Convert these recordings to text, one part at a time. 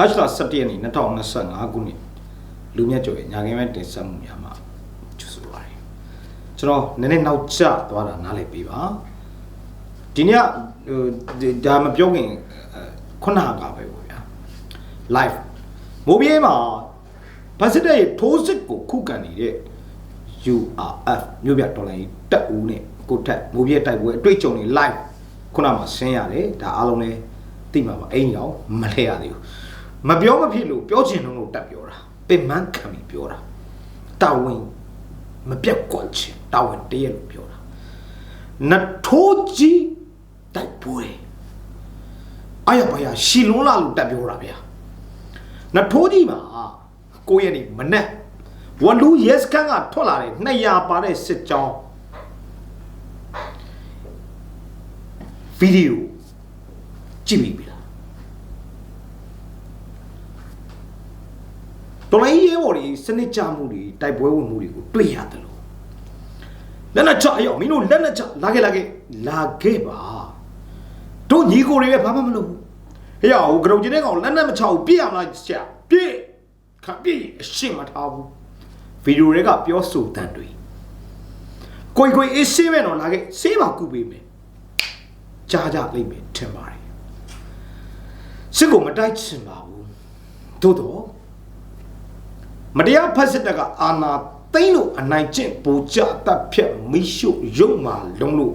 မတ်လ17ရက်နေ့2025ခုနှစ်လူမြတ်ကျော်ရဲ့ညာခင်းမဲ့တင်ဆက်မှုများမှာကျူဆိုပါရယ်ကျွန်တော်နည်းနည်းနောက်ကျသွားတာနားလည်ပေးပါဒီနေ့ကဟိုဒီဒါမပြောခင်အဲခုနကပဲပေါ့ဗျာ live မိုးပြေးမှာဗတ်စစ်တဲ့ထိုးစစ်ကိုခုခံနေတဲ့ URF မြို့ပြဒေါ်လာကြီးတက်ဦးနဲ့ကိုထက်မိုးပြေးတိုက်ပွဲအတွေ့အကြုံတွေ live ခုနမှဆင်းရတယ်ဒါအားလုံးလည်းသိမှာပါအိမ်ရောက်မလဲရသေးဘူး မပြောမဖြစ်လို့ပြောချင်လို့တက်ပြောတာပင်မခံပြီးပြောတာတာဝန်မပြတ်ကွက်ချင်တာဝန်တရက်လို့ပြောတာနထိုးကြီးတိုက်ပွဲအာရပါရရှီလုံးလာလို့တက်ပြောတာဗျာနထိုးကြီးမှာကိုယ့်ရဲ့နေမနဲ့ဝလူရဲစကန်ကထွက်လာတဲ့200ပါတဲ့စစ်ကြောင်းဗီဒီယိုကြည့်ပြီလား တော်လိုင်းရဲဘော်တွေစနစ်ကြမှုတွေတိုက်ပွဲဝင်မှုတွေကိုတွေ့ရတယ်လို့လက်နက်ချအယောမင်းတို့လက်နက်ချလာခဲ့လာခဲ့လာခဲ့ပါတို့ညီကိုတွေလည်းဘာမှမလုပ်ဘူးဟေ့ဟိုကရုံချင်းတဲ့ကောင်လက်နက်မချဘူးပြည့်ရမလားဆရာပြည့်ခပြည့်အရှင်းမထားဘူးဗီဒီယိုတွေကပြောဆိုတန်တွေကိုယ်ကိုယ်အေးဆေးပဲတော့လာခဲ့ဆေးပါကုပေးမယ်ကြားကြလိမ့်မယ်ထင်ပါတယ်စစ်ကိုမတိုက်ချင်ပါဘူးသို့တော့ မတရားဖက်စစ်တပ်ကအာဏာသိမ်းလို့အနိုင်ကျင့်ပူကြတပ်ဖြတ်မိရှုရုပ်မာလုံးလို့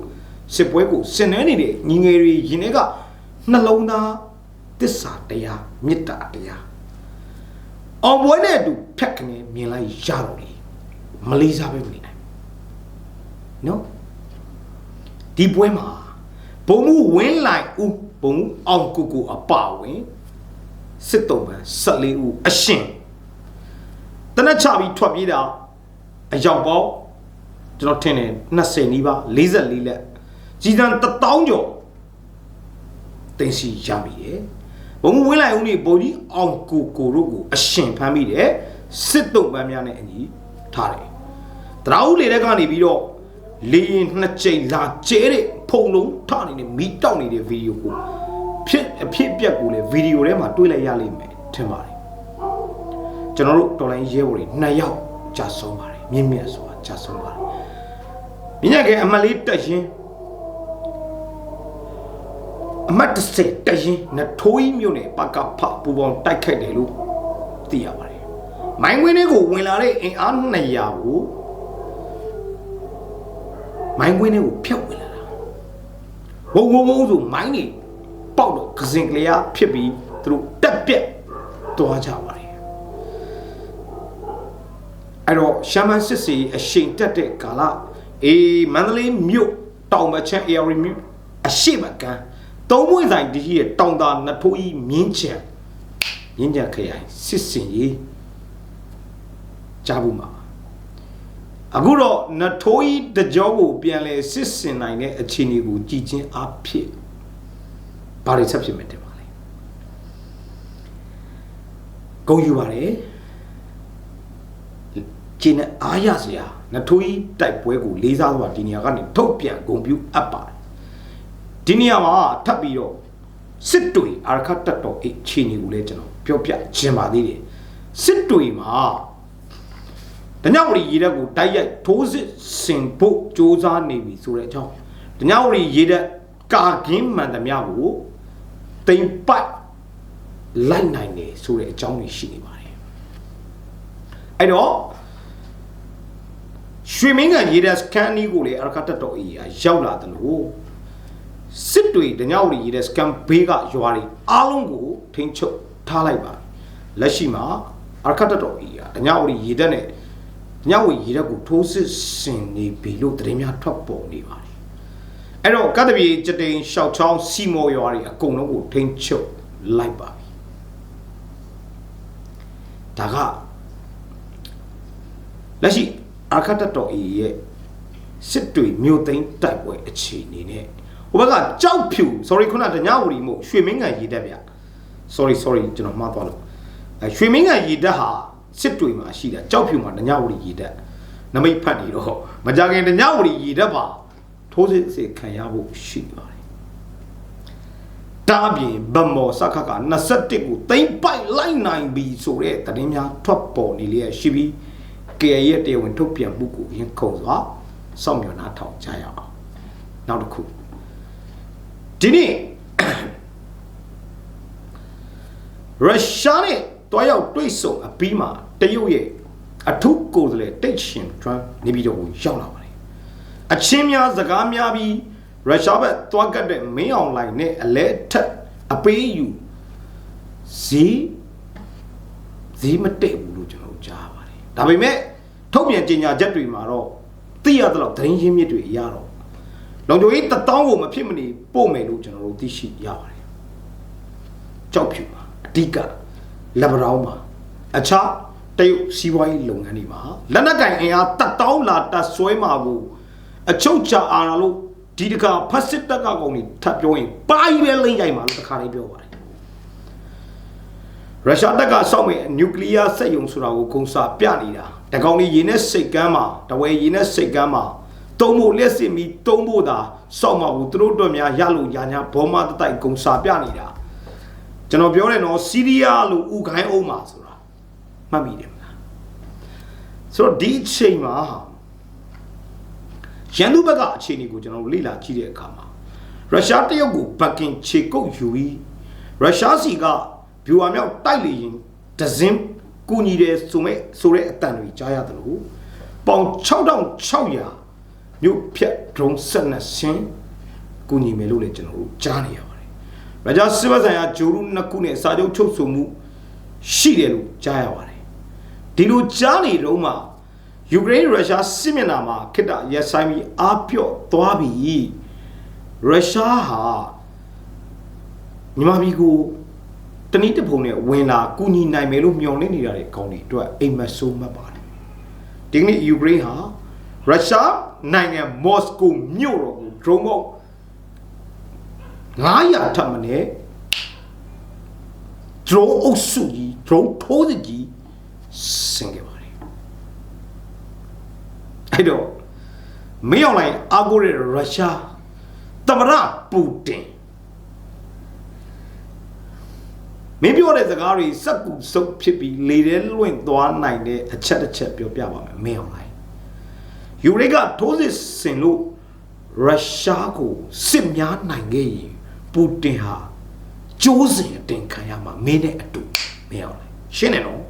စစ်ပွဲကိုဆင်နွှဲနေတဲ့ညီငယ်တွေရင်ထဲကနှလုံးသားတစ္ဆာတရားမေတ္တာတရားအောင်ပွဲနဲ့အတူဖြတ်ကနေမြင်လိုက်ရတော့လေမလေးစားပဲမနေနိုင်နော်ဒီပွဲမှာဘုံမှုဝင်းလိုက်ဦးဘုံမှုအောင်ကူကူအပဝင်စစ်တုံးပန်း14ဦးအရှင်တ နက်ချပြီးထွက်ပြေးတာအရောက်ပေါင်းကျွန်တော်ထင်တယ်20နီးပါး44လက်ကြီးတန်း1000ကျော်တင်စီရပြီရယ်ဘုံမှုဝင်းလိုက်ဦးနေဘုံကြီးအောင်ကူကူတို့ကိုအရှင်ဖမ်းမိတယ်စစ်တုံးပန်းများနဲ့အညီထားတယ်တရာဦးလေတဲ့ကနေပြီးတော့လေရင်နှစ်ကြိမ်လာကျဲတဲ့ဖုံလုံးထနေနေမိတောက်နေတဲ့ဗီဒီယိုကိုဖြစ်အဖြစ်အပျက်ကိုလည်းဗီဒီယိုထဲမှာတွေ့လိုက်ရလိမ့်မယ်ထင်ပါတယ် ကျွန်တော်တို့တော်လိုင်းရဲဘော်တွေနှစ်ယောက်ကြာဆုံးပါတယ်မြင့်မြတ်စွာကြာဆုံးပါတယ်မြင့်မြတ်ကအမလေးတက်ရင်အမတ်တစ်စက်တက်ရင်နထိုးကြီးမြို့နယ်ပကဖပူပေါင်းတိုက်ခိုက်တယ်လို့သိရပါတယ်မိုင်းဝင်းတွေကိုဝင်လာတဲ့အင်အား200ကိုမိုင်းကွင်းထဲကိုဖျက်ဝင်လာတာဝုံဝုံဝုံဆိုမိုင်းနေပေါက်တော့ကစင်ကလေးအားဖြစ်ပြီးသူတို့တက်ပြက်သွားကြပါတယ် အဲ့တော့ရှာမန်စစ်စီအရှိန်တက်တဲ့ကာလအေးမန္တလေးမြို့တောင်မချမ်း area မြို့အရှိမကန်သုံးမွေဆိုင်တကြီးရဲ့တောင်သာနထိုးကြီးမြင်းချံမြင်းချံခရိုင်စစ်စင်ကြီးကြားဘူးမှာအခုတော့နထိုးကြီးတကြောကိုပြန်လဲစစ်စင်နိုင်တဲ့အခြေအနေကိုကြည်ချင်းအဖြစ်ဘာတွေဆက်ဖြစ်မယ်တင်ပါလဲဂုံယူပါတယ် ကျင်းအားရစရာနထိုးကြီးတိုက်ပွဲကိုလေးစားစွာဒီနေရာကနေထုတ်ပြန်ဂုံပြူအပ်ပါတယ်ဒီနေရာမှာထပ်ပြီးတော့စစ်တွေအာရခတ်တက်တော်အခြေအနေကိုလည်းကျွန်တော်ပြောပြခြင်းပါသေးတယ်စစ်တွေမှာတညဝရီရေတက်ကိုတိုက်ရိုက်ထိုးစစ်ဆင်ဖို့စ조사နေပြီဆိုတဲ့အကြောင်းတညဝရီရေတက်ကာကင်းမှန်သမျှကိုတိမ်ပိုက်လိုက်နိုင်တယ်ဆိုတဲ့အကြောင်းတွေရှိနေပါတယ်အဲ့တော့ ရွှေမင်းကန်ရေတက်စကန်နီးကိုလေအရခတ်တက်တော်အေးရောက်လာတယ်လို့စစ်တွေတညဝရီရေတက်စကန်ဘေးကရွာတွေအားလုံးကိုထိန်းချုပ်ထားလိုက်ပါလက်ရှိမှာအရခတ်တက်တော်အေးတညဝရီရေတက်နဲ့ညဝီရေတက်ကိုထိုးစစ်ဆင်နေပြီလို့သတင်းများထွက်ပေါ်နေပါတယ်အဲ့တော့ကတ္တပြေကြတိန်ရှောက်ချောင်းစီမော်ရွာတွေအကုန်လုံးကိုထိန်းချုပ်လိုက်ပါပြီဒါကလက်ရှိ အာခတ်တတော်အေရဲ့စစ်တွေမြို့သိမ်းတိုက်ပွဲအခြေအနေနဲ့ဟိုဘက်ကကြောက်ဖြူ sorry ခုနတညဝရီမို့ရွှေမင်းကန်ရေတက်ဗျ sorry sorry ကျွန်တော်မှားသွားလို့အဲရွှေမင်းကန်ရေတက်ဟာစစ်တွေမှာရှိတာကြောက်ဖြူမှာတညဝရီရေတက်နမိတ်ဖတ်နေတော့မကြခင်တညဝရီရေတက်ပါထိုးစစ်စစ်ခံရဖို့ရှိပါတယ်ဒါဒါအပြင်ဗမော်စခက21ကိုသိမ့်ပိုက်လိုက်နိုင်ပြီဆိုတဲ့သတင်းများထွက်ပေါ်နေလျက်ရှိပြီး KA ရဲ့တရားဝင်ထုတ်ပြန်မှုကိုရင်ခုန်စွာစောင့်မျှော်နားထောင်ကြရအောင်နောက်တစ်ခုဒီနေ့ရုရှားနဲ့တွားရောက်တွေ့ဆုံအပြီးမှာတရုတ်ရဲ့အထူးကိုယ်စားလှယ်တိတ်ရှင်ထရမ်နေပြီးတော့ရောက်လာပါတယ်အချင်းများစကားများပြီးရုရှားဘက်တွားကတ်တဲ့မင်းအောင်လိုင်းနဲ့အလဲထက်အပေးယူဈေးဈေးမတည့်ဘူးလို့ကျွန်တော်ကြားပါတယ် ဒါပေမဲ့ထုတ်ပြန်ကြေညာချက်တွေမှာတော့သိရသလောက်သတင်းရင်းမြစ်တွေအရတော့လုံခြုံရေးတတောင်းကိုမဖြစ်မနေပို့မယ်လို့ကျွန်တော်တို့သိရှိရပါတယ်ကြောက်ဖြူပါအဓိကလက်ဗရောင်းပါအခြားတရုတ်စီးပွားရေးလုပ်ငန်းတွေမှာလက်နက်ကင်အင်အားတတောင်းလာတဆွဲမှာကိုအချုပ်ချအာဏာလို့ဒီတကဖက်စစ်တပ်ကကောင်တွေထပ်ပြောရင်ပါကြီးပဲလိမ့်ကြိုင်မှာလို့တခါလေးပြောပါတယ် ရုရှားတပ်ကစောင့်မဲ့နျူကလ িয়ার စက်ယုံဆိုတာကိုဂုံစာပြနေတာတကောင်ကြီးရေနဲ့စိတ်ကမ်းမှာတဝဲရေနဲ့စိတ်ကမ်းမှာတုံးဖို့လက်စစ်မီတုံးဖို့သာစောင့်မှာဘူးသူတို့အတွက်များရလို့ညာညာဘောမတတိုက်ဂုံစာပြနေတာကျွန်တော်ပြောတယ်နော်စီးရီးယားလို့ဥခိုင်းအောင်မှာဆိုတာမှတ်မိတယ်မလားဆိုတော့ဒီအချိန်မှာရန်သူဘက်ကအခြေအနေကိုကျွန်တော်လေ့လာကြည့်တဲ့အခါမှာရုရှားတရုတ်ကိုဘက်ကင်ခြေကုပ်ယူပြီးရုရှားစီက ဗျူဟာမြောက်တိုက်လေရင်ဒဇင်းကူညီတယ်ဆိုမဲ့ဆိုတဲ့အတန်တွေကြားရတယ်လို့ပေါင်6600မြို့ဖြတ် drone ဆက်နဲ့ဆင်းကူညီမယ်လို့လည်းကျွန်တော်တို့ကြားနေရပါတယ်။ရုရှားစစ်ဘက်ဆိုင်ရာဂျိုရုနှစ်ခုနဲ့စာချုပ်ချုပ်ဆိုမှုရှိတယ်လို့ကြားရပါတယ်။ဒီလိုကြားနေတော့မှယူကရိန်းရုရှားစစ်မျက်နှာမှာခိတ္တရက်ဆိုင်ပြီးအားပြော့သွားပြီရုရှားဟာမြန်မာပြည်ကို တနည်းတစ်ပုံနဲ့ဝင်လာကူညီနိုင်မယ်လို့မျှော်လင့်နေတာတွေကောင်းတွေအတွက်အိမ်မဆိုးမှတ်ပါတယ်ဒီကနေ့ယူကရိန်းဟာရုရှားနိုင်ငံမော်စကိုမြို့တော်ကို drone ပေါက်900ထပ်မနဲ့ drone အုပ်စုကြီး drone ထိုးစကြီးဆင်ခဲ့ပါတယ်အဲ့တော့မင်းအောင်လိုင်းအာကိုရရုရှားသမရပူတင် မင်းပြောတဲ့စကားတွေစက်ကူစုပ်ဖြစ်ပြီးလေထဲလွင့်သွားနိုင်တဲ့အချက်တစ်ချက်ပြောပြပါမယ်မင်းအောင်လိုင်းယူရိကထိုးစစ်ဆင်လို့ရုရှားကိုစစ်များနိုင်ခဲ့ရင်ပူတင်ဟာကျိုးစင်အတင်ခံရမှာမင်းနဲ့အတူမင်းအောင်လိုင်းရှင်းတယ်နော်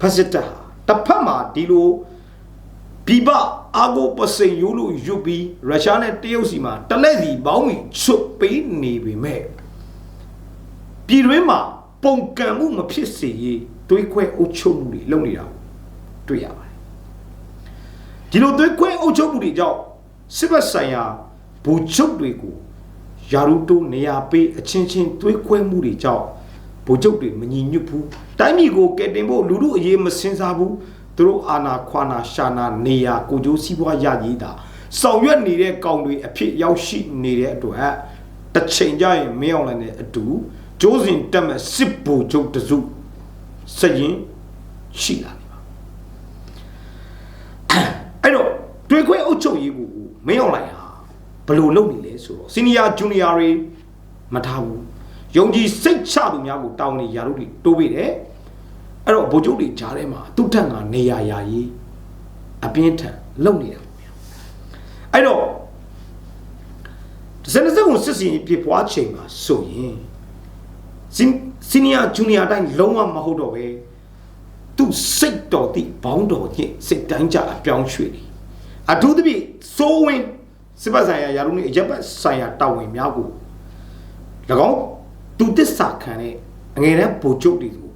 ဖက်စစ်တာတစ်ဖက်မှာဒီလိုပြပအာဂိုပစိန်ယူလို့ယူပြီးရုရှားနဲ့တရုတ်စီမှာတလက်စီပေါင်းပြီးချွတ်ပေးနေပေမဲ့ ပြည်တွင်းမှာပုံကံမှုမဖြစ်စေရေးတွေးခွဲအုပ်ချုပ်မှုတွေလုပ်နေတာတွေ့ရပါတယ်ဒီလိုတွေးခွဲအုပ်ချုပ်မှုတွေကြောင့်စစ်ဘက်ဆိုင်ရာဘူချုပ်တွေကိုယာရုတိုးနေရာပေးအချင်းချင်းတွေးခွဲမှုတွေကြောင့်ဘူချုပ်တွေမညီညွတ်ဘူးတိုင်းပြည်ကိုကယ်တင်ဖို့လူလူအရေးမစင်စားဘူးသူတို့အာနာခွာနာရှာနာနေရာကိုကျိုးစီးပွားရည်တာဆောင်ရွက်နေတဲ့ကောင်တွေအဖြစ်ရောက်ရှိနေတဲ့အတွက်တစ်ချိန်ကျရင်မင်းအောင်လည်းအတူ ကျိုးစဉ်တက်မဲ့စစ်ဘူချုပ်တစုစရင်ရှိလာနေပါအဲ့တော့တွေ့ခွဲအုပ်ချုပ်ရေးကိုမင်းအောင်လိုက်ဟာဘယ်လိုလုပ်နေလဲဆိုတော့စီနီယာဂျူနီယာတွေမထားဘူးယုံကြည်စိတ်ချသူများကိုတောင်းနေရာတို့တွေတိုးပေးတယ်အဲ့တော့ဗိုလ်ချုပ်တွေကြားထဲမှာသူ့ထက်ကနေရာယာရေးအပြင်းထန်လုပ်နေတာအဲ့တော့စနေစကုံစစ်စီပြပွားချိန်မှာဆိုရင် စီနီယာဂျူနီယာတိုင်းလုံးဝမဟုတ်တော့ပဲသူစိတ်တော်တိဘောင်းတော်ညစ်စိတ်တိုင်းကြအပြောင်းရွှေ့တယ်အထူးသဖြင့်စိုးဝင်းစစ်ပတ်ဆိုင်ရာယာရုနဲ့အရက်ပတ်ဆိုင်ရာတာဝန်များကို၎င်းသူတစ္ဆာခံတဲ့အငယ်တန်းဗိုလ်ချုပ်တွေကို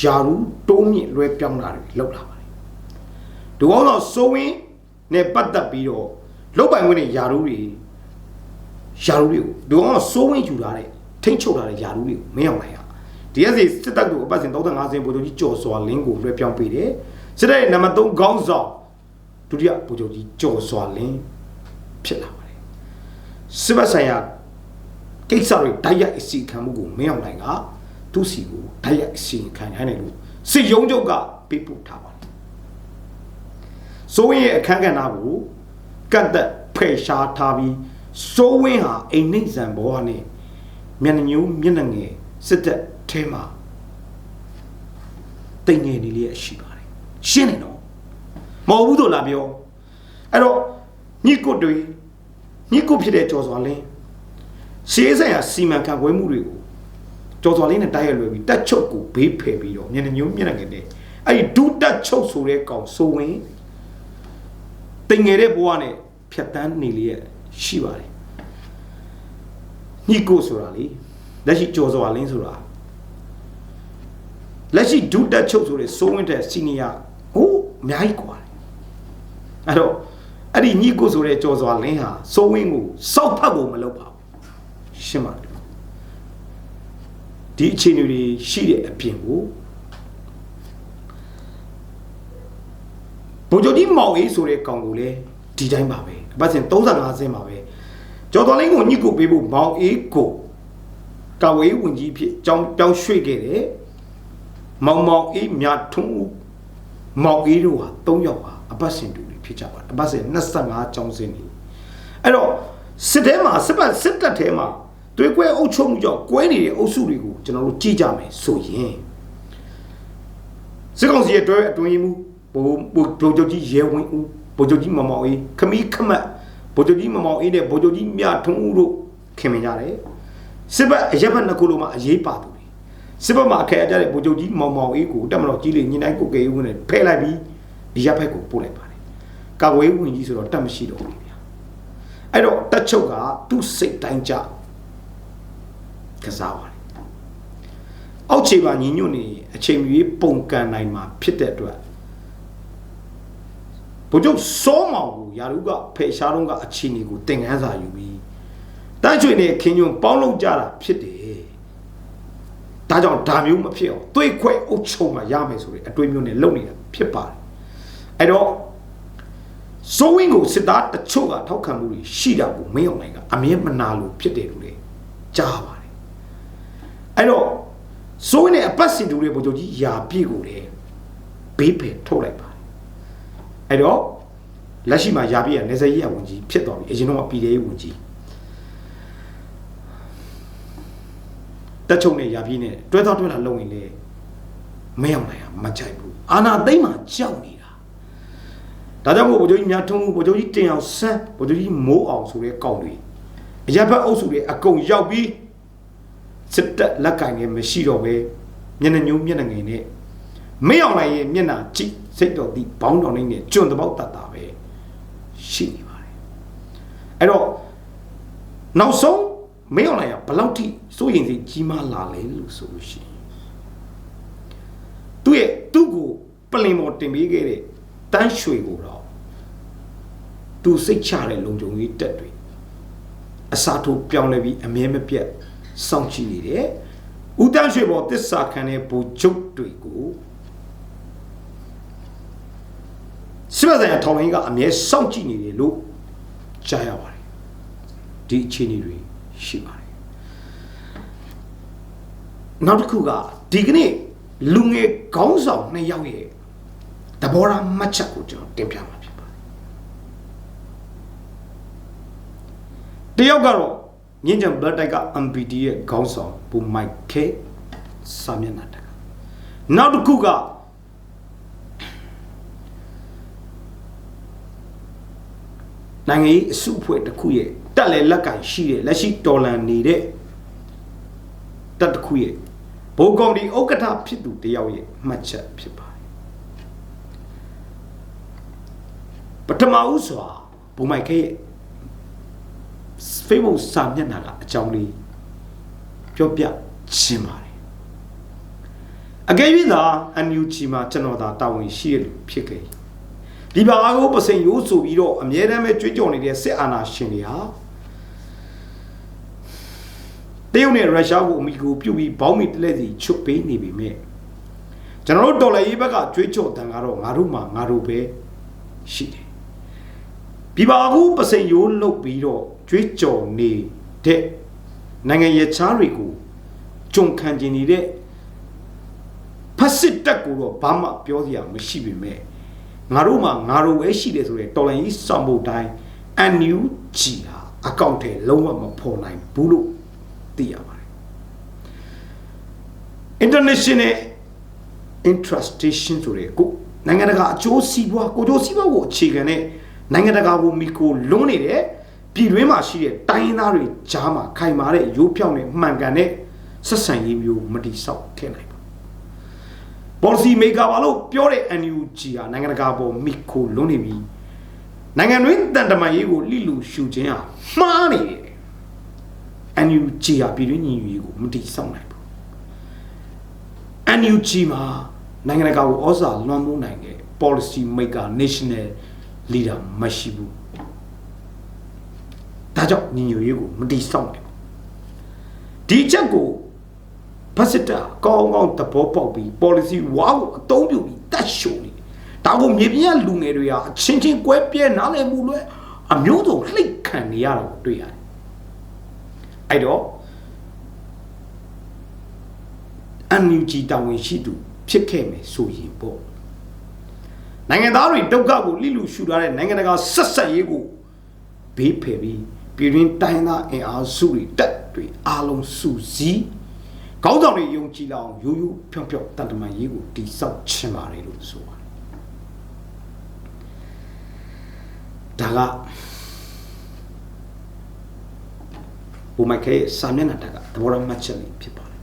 ယာရုတိုးမြင့်လွဲပြောင်းတာတွေလောက်လာပါတယ်ဒီကောင်တော့စိုးဝင်းနဲ့ပတ်သက်ပြီးတော့လုတ်ပိုင်ဝင်တဲ့ယာရုတွေယာရုတွေကိုဒီကောင်ကစိုးဝင်းယူထားတဲ့ ထိမ့်ချုပ်ထားတဲ့ယာရုတွေကိုမင်းအောင်လိုက်ရဒီရက်စီစစ်တပ်ကိုအပတ်စဉ်35စင်ဗိုလ်ချုပ်ကြီးကျော်စွာလင်းကိုလွှဲပြောင်းပေးတယ်စစ်တပ်ရဲ့နံပါတ်3ခေါင်းဆောင်ဒုတိယဗိုလ်ချုပ်ကြီးကျော်စွာလင်းဖြစ်လာပါတယ်စစ်ဘက်ဆိုင်ရာကိစ္စတွေတိုက်ရိုက်အစီခံမှုကိုမင်းအောင်နိုင်ကသူ့စီကိုတိုက်ရိုက်အစီခံခိုင်းတယ်လို့စစ်ရုံးချုပ်ကပေးပို့ထားပါတယ်စိုးရင်ရဲ့အခန်းကဏ္ဍကိုကတ်သက်ဖယ်ရှားထားပြီးစိုးဝင်းဟာအိမ်နှိမ့်ဆန်ဘောကနေ မျက်နှာညိုးမျက်နှာငယ်စစ်တပ်ထဲမှာတိမ်ငယ်နေလေးရှိပါတယ်ရှင်းနေတော့မဟုတ်ဘူးတို့လာပြောအဲ့တော့ညစ်ကုတ်တွေညစ်ကုတ်ဖြစ်တဲ့ကြော်စွာလင်းရှေးဆိုင်ရာစီမံခန့်ခွဲမှုတွေကိုကြော်စွာလင်းနဲ့တိုက်ရိုက်လွယ်ပြီးတက်ချုပ်ကိုဘေးဖယ်ပြီးတော့မျက်နှာညိုးမျက်နှာငယ်နဲ့အဲ့ဒီဒုတက်ချုပ်ဆိုတဲ့ကောင်ဆိုဝင်တိမ်ငယ်တဲ့ဘဝနဲ့ဖြတ်တန်းနေလေးရှိပါတယ် ညှိကိုဆိုတာလေလက်ရှိကြော်စွာလင်းဆိုတာလက်ရှိဒုတက်ချုပ်ဆိုတဲ့စိုးဝင်းတဲ့စီနီယာဟိုအများကြီးกว่าအဲ့တော့အဲ့ဒီညှိကိုဆိုတဲ့ကြော်စွာလင်းဟာစိုးဝင်းကိုစောက်ဖတ်ဖို့မလုပ်ပါဘူးရှင်းပါတယ်ဒီအခြေအနေတွေရှိတဲ့အပြင်ကိုဘိုလ်ချုပ်ကြီးမောင်အေးဆိုတဲ့ကောင်ကိုလည်းဒီတိုင်းပါပဲအပတ်စဉ်35ဆင်းပါပဲ ကျော်တော်လင်းကိုညှိကိုပေးဖို့မောင်အေးကိုကဝေးဝင်ကြီးဖြစ်ကြောင်းပြောင်းရွှေ့ခဲ့တယ်မောင်မောင်အေးမြထွန်းဦးမောင်အေးတို့ဟာ၃ယောက်ဟာအပတ်စဉ်တူတွေဖြစ်ကြပါတယ်အပတ်စဉ်25ကျောင်းစင်းနေအဲ့တော့စစ်ထဲမှာစစ်ပတ်စစ်တပ်ထဲမှာတွေးကွဲအုပ်ချုပ်မှုကြောင့်ကွဲနေတဲ့အုပ်စုတွေကိုကျွန်တော်တို့ကြည့်ကြမယ်ဆိုရင်စစ်ကောင်စီရဲ့တွဲအတွင်းမှုဘိုးဘိုးချုပ်ကြီးရဲဝင်းဦးဘိုးချုပ်ကြီးမမောင်အေးခမီးခမတ် ဘိုးချုပ်ကြီးမမောင်အေးနဲ့ဘိုးချုပ်ကြီးမြထွန်းဦးတို့ခင်မင်ကြတယ်စစ်ဘက်အရက်ဘက်နှစ်ခုလုံးမှာအရေးပါသူတွေစစ်ဘက်မှာအခက်အကျတဲ့ဘိုးချုပ်ကြီးမောင်မောင်အေးကိုတက်မတော်ကြီးလေးညင်တိုင်းကိုကေဦးနဲ့ဖဲလိုက်ပြီးအရက်ဘက်ကိုပို့လိုက်ပါတယ်ကာဝေးဝင်ကြီးဆိုတော့တက်မရှိတော့ဘူးဗျာအဲ့တော့တက်ချုပ်ကသူ့စိတ်တိုင်းကြကစားပါတယ်အောက်ခြေပါညီညွတ်နေအချိန်မီပုံကန်နိုင်မှာဖြစ်တဲ့အတွက် ဘုချုပ်စောမောင်ကိုယာရုကဖယ်ရှားတော့ကအချင်းကြီးကိုတင်ငန်းစာယူပြီးတန်းချွေနဲ့ခင်းညွန်ပေါင်းလုံးကြတာဖြစ်တယ်ဒါကြောင့်ဒါမျိုးမဖြစ်အောင်သွေးခွဲအုပ်ချုပ်မှရမယ်ဆိုတဲ့အတွေးမျိုးနဲ့လုပ်နေတာဖြစ်ပါတယ်အဲ့တော့စိုးဝင်းကိုစစ်သားတချို့ကထောက်ခံမှုတွေရှိတာကိုမင်းအောင်နိုင်ကအမြဲမနာလို့ဖြစ်တယ်လို့လေကြားပါတယ်အဲ့တော့စိုးဝင်းနဲ့အပတ်စင်တူတဲ့ဗိုလ်ချုပ်ကြီးယာပြည့်ကိုလေဘေးပယ်ထုတ်လိုက်ပါတယ် အဲ့တော့လက်ရှိမှာယာပြည့်ကနေစရေးရဝန်ကြီးဖြစ်သွားပြီအရင်တော့ပြည်သေးဝန်ကြီးတက်ချုံနဲ့ယာပြည့်နဲ့တွဲတော့တွဲလာလုံရင်လေမရောက်နိုင်အောင်မကြိုက်ဘူးအာနာသိမ့်မှာကြောက်နေတာဒါကြောင့်မို့ဗိုလ်ချုပ်ကြီးများထုံးဗိုလ်ချုပ်ကြီးတင်အောင်ဆန်းဗိုလ်ချုပ်ကြီးမိုးအောင်ဆိုတဲ့ကောင်းတွေအရက်ဘက်အုပ်စုတွေအကုန်ရောက်ပြီးစစ်တပ်လက်ကင်နေမရှိတော့ပဲမျက်နှာညိုးမျက်နှာငယ်နဲ့ မင်းအောင်လိုက်ရဲ့မျက်နှာကြည့်စိတ်တော်ဒီဘောင်းတော်နဲ့ကျွန်းတပေါက်တတ်တာပဲရှိနေပါတယ်အဲ့တော့နောက်ဆုံးမင်းအောင်လိုက်ရဘလောက်ထိစိုးရင်စီကြီးမားလာလဲလို့ဆိုလို့ရှိရင်သူ့ရဲ့သူ့ကိုပလင်ပေါ်တင်ပေးခဲ့တဲ့တန်းရွှေကိုတော့သူစိတ်ချတဲ့လုံခြုံရေးတက်တွေအစာထိုးပြောင်းလဲပြီးအမြဲမပြတ်စောင့်ကြည့်နေတယ်ဦးတန်းရွှေပေါ်တစ္ဆာခံတဲ့ဘူချုပ်တွေကို စစ်ဘက်ဆိုင်ရာထောင်လိုင်းကအမြဲစောင့်ကြည့်နေတယ်လို့ကြားရပါတယ်ဒီအခြေအနေတွေရှိပါတယ်နောက်တစ်ခုကဒီကနေ့လူငယ်ခေါင်းဆောင်နှစ်ယောက်ရဲ့တဘောရာမှတ်ချက်ကိုကျွန်တော်တင်ပြမှာဖြစ်ပါတယ်တယောက်ကတော့ညင်ကြံဘတ်တိုက်က MPD ရဲ့ခေါင်းဆောင်ဘူမိုက်ခဲစာမျက်နှာတက်ကနောက်တစ်ခုက နိုင်ငံရေးအစုအဖွဲ့တစ်ခုရဲ့တက်လေလက်ကင်ရှိတဲ့လက်ရှိတော်လန်နေတဲ့တက်တစ်ခုရဲ့ဘိုးကောင်ဒီဥက္ကဋ္ဌဖြစ်သူတယောက်ရဲ့မှတ်ချက်ဖြစ်ပါတယ်ပထမဦးစွာဘူမိုက်ခဲရဲ့ Facebook စာမျက်နှာကအကြောင်းလေးပြောပြခြင်းပါတယ်အကယ်၍သာ NUG မှာကျွန်တော်သာတာဝန်ရှိရလို့ဖြစ်ခဲ့ ဒီဘာကိုပစိန်ရိုးဆိုပြီးတော့အမြဲတမ်းပဲကြွေးကြော်နေတဲ့စစ်အာဏာရှင်တွေဟာတရုတ်နဲ့ရုရှားကိုအမိကိုပြုတ်ပြီးဘောင်းမီတလက်စီချွတ်ပေးနေပြီမြဲကျွန်တော်တို့ဒေါ်လာရေးဘက်ကကြွေးကြော်တန်ကတော့ငါတို့မှငါတို့ပဲရှိတယ်ဒီဘာကိုပစိန်ရိုးလုတ်ပြီးတော့ကြွေးကြော်နေတဲ့နိုင်ငံရခြားတွေကိုကြုံခံကျင်နေတဲ့ဖက်စစ်တက်ကိုတော့ဘာမှပြောစရာမရှိပေမဲ့ ငါတို့မှငါတို့ပဲရှိတယ်ဆိုတဲ့တော်လိုင်းကြီးစောင့်ဖို့တိုင်းအန်ယူဂျီဟာအကောင့်ထဲလုံးဝမဖော်နိုင်ဘူးလို့သိရပါတယ် international intrustation ဆိုတဲ့ကိုနိုင်ငံတကာအကျိုးစီးပွားကိုကျိုးစီးပွားကိုအခြေခံတဲ့နိုင်ငံတကာကိုမီကိုလွန်းနေတဲ့ပြည်တွင်းမှာရှိတဲ့တိုင်းရင်းသားတွေကြားမှာခိုင်မာတဲ့ရိုးဖြောင်းတဲ့မှန်ကန်တဲ့ဆက်ဆံရေးမျိုးမတိဆောက်ခဲ့နိုင်ဘူး policy maker ဘာလို့ပြောတဲ့ NUG ဟာနိုင်ငံတကာပေါ်မီကိုလွန်းနေပြီနိုင်ငံတွင်းတန်တမာရေးကိုလိလူရှူခြင်းဟာမှားနေတယ် NUG ဟာပြည်တွင်းညီညွတ်ရေးကိုမတိဆောက်နိုင်ဘူး NUG မှာနိုင်ငံတကာကိုဩဇာလွှမ်းမိုးနိုင်တဲ့ policy maker national leader မရှိဘူးဒါကြောင့်ညီညွတ်ရေးကိုမတိဆောက်နိုင်ဘူးဒီချက်ကို ဖက်စစ်တာကောင်းကောင်းသဘောပေါက်ပြီး policy ဝါကိုအသုံးပြုပြီးတတ်ရှုံနေဒါကိုမြေပြင်ကလူငယ်တွေဟာအချင်းချင်းကွဲပြဲနားလည်မှုလွဲအမျိုးစုံလှိတ်ခံနေရတာကိုတွေ့ရတယ်အဲ့တော့ NUG တာဝန်ရှိသူဖြစ်ခဲ့မယ်ဆိုရင်ပေါ့နိုင်ငံသားတွေဒုက္ခကိုလိလူရှူထားတဲ့နိုင်ငံတကာဆက်ဆက်ရေးကိုဘေးဖယ်ပြီးပြည်တွင်းတိုင်းသားအင်အားစုတွေတက်တွေအားလုံးစုစည်း ခေါင်းဆောင်တွေယုံကြည်လောက်အောင်ရိုးရိုးဖြောင်းဖြောင်းတန်တမန်ရေးကိုတိဆောက်ချင်ပါတယ်လို့ဆိုပါတယ်ဒါကဘုမခဲစာမျက်နှာတက်ကသဘောရမှတ်ချက်လေးဖြစ်ပါတယ်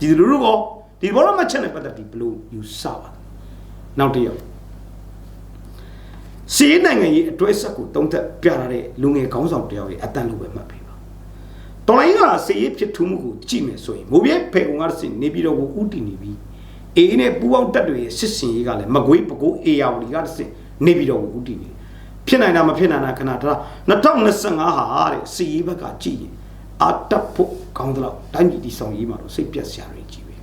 ဒီလူလူကောဒီသဘောရမှတ်ချက်နဲ့ပတ်သက်ပြီးဘလို့ယူဆပါလဲနောက်တစ်ယောက်စီးနိုင်ငံရေးအတွဲဆက်ကိုတုံးသက်ပြရတဲ့လူငယ်ခေါင်းဆောင်တယောက်ရဲ့အတန်လို့ပဲမှတ်ပေးပါ တော်လိုင်းကစီးရေးဖြစ်ထူးမှုကိုကြည့်မယ်ဆိုရင်မိုးပြဲဖေကုံကစင်နေပြီးတော့ကိုဥတီနေပြီးအေးနဲ့ပူပေါင်းတက်တွေရဲ့စစ်စင်ရေးကလည်းမကွေးပကိုးအေယာဝတီကစင်နေပြီးတော့ကိုဥတီနေဖြစ်နိုင်တာမဖြစ်နိုင်တာခဏထား2025ဟာတဲ့စီးရေးဘက်ကကြည့်ရင်အာတပ်ဖို့ကောင်းတော့တိုင်းပြည်တည်ဆောင်ရေးမှာတော့စိတ်ပြတ်စရာတွေကြီးပဲ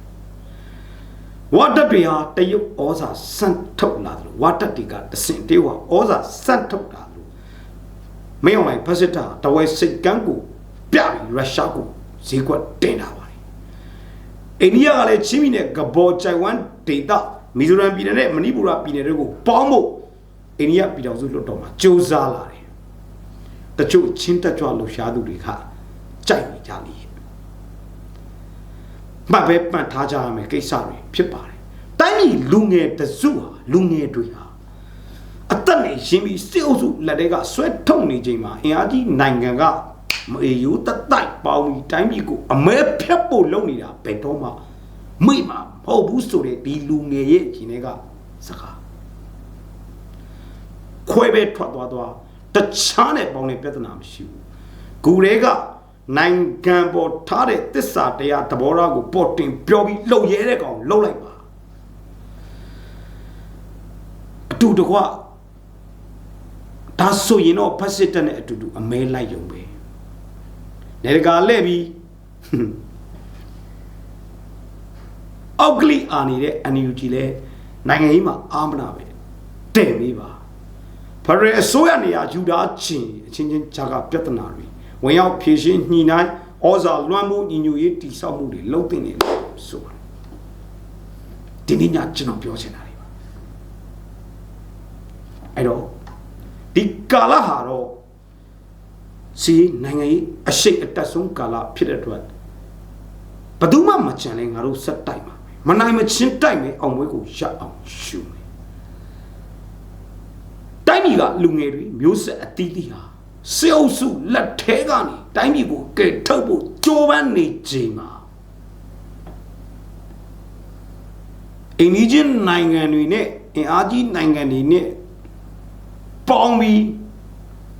ဝါတက်တွေဟာတရုတ်ဩဇာစန့်ထုတ်လာတယ်ဝါတက်တွေကတစင်တေးဝဩဇာစန့်ထုတ်တာလို့မင်းအောင်လိုက်ဖက်စစ်တာတဝဲစိတ်ကန်းကို ပြပြီးရုရှားကိုဈေးကွက်တင်တာပါတယ်အိန္ဒိယကလည်းချင်းပြည်နယ်ကဘောကြိုင်ဝမ်ဒေတာမီဇိုရမ်ပြည်နယ်နဲ့မဏိပူရပြည်နယ်တွေကိုပေါင်းဖို့အိန္ဒိယပြည်တော်စုလွှတ်တော်မှာစ조사လာတယ်တချို့ချင်းတက်ကြွလှူရှားသူတွေကကြိုက်နေကြလိမ့်မှတ်ပဲပန့်ထားကြရမယ်ကိစ္စတွေဖြစ်ပါတယ်တိုင်းပြည်လူငယ်တစုဟာလူငယ်တွေဟာအသက်နဲ့ရင်းပြီးစစ်အုပ်စုလက်တွေကဆွဲထုတ်နေချိန်မှာအင်အားကြီးနိုင်ငံက မအေယူတတိုက်ပေါင်းပြီးတိုင်းပြည်ကိုအမဲဖြတ်ဖို့လုပ်နေတာဘယ်တော့မှမိမှာမဟုတ်ဘူးဆိုတဲ့ဒီလူငယ်ရဲ့အချိန်တွေကစကားခွဲပဲထွက်သွားသွားတခြားနဲ့ပေါင်းတဲ့ပြဿနာမရှိဘူးဂူတွေကနိုင်ငံပေါ်ထားတဲ့တစ္ဆာတရားသဘောထားကိုပေါ်တင်ပြောပြီးလှုပ်ရဲတဲ့ကောင်လှုပ်လိုက်ပါအတူတကွဒါဆိုရင်တော့ဖက်စစ်တပ်နဲ့အတူတူအမဲလိုက်ရုံပဲ နေတကာလဲ့ပြီးအောက်ကလီအာနေတဲ့ NUG လဲနိုင်ငံရေးမှာအာမနာပဲတဲ့ပေးပါဖရယ်အစိုးရနေရာယူတာချင်းအချင်းချင်းဂျာကပြဿနာတွေဝင်ရောက်ဖြည့်ရှင်းညှိနှိုင်းဩဇာလွှမ်းမိုးညီညွတ်ရေးတည်ဆောက်မှုတွေလုပ်တင်နေလို့ဆိုပါတယ်ဒီနေ့ညကျွန်တော်ပြောချင်တာတွေပါအဲ့တော့ဒီကာလဟာတော့ စီနိုင်ငံရေးအရှိတ်အတက်ဆုံးကာလဖြစ်တဲ့အတွက်ဘယ်သူမှမချန်လဲငါတို့ဆက်တိုက်မှာမနိုင်မချင်းတိုက်မယ်အောင်ပွဲကိုရအောင်ရှုမယ်တိုင်းပြည်ကလူငယ်တွေမျိုးဆက်အသီးသီးဟာစေအုပ်စုလက်ထဲကနေတိုင်းပြည်ကိုကယ်ထုတ်ဖို့ကြိုးပမ်းနေချိန်မှာအင်ဒီဂျင်နိုင်ငံတွေနဲ့အင်အားကြီးနိုင်ငံတွေနဲ့ပေါင်းပြီး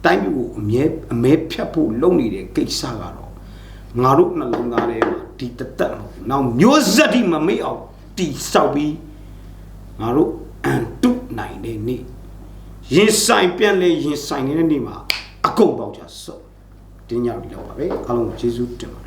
တိုင်းပြည်ကိုအ မြဲအမဲဖြတ်ဖို့လုပ်နေတဲ့ကိစ္စကတော့ငါတို့နှလုံးသားထဲမှာဒီတသက်မဟုတ်ဘူး။နောက်မျိုးဆက်ဒီမမေ့အောင်တိဆောက်ပြီးငါတို့အန်တုနိုင်တဲ့နေ့ရင်ဆိုင်ပြန်လဲရင်ဆိုင်နေတဲ့နေ့မှာအကုန်ပေါက်ကြစို့တင်းညောက်လောက်ပါပဲအားလုံးကျေးဇူးတင်ပါတယ်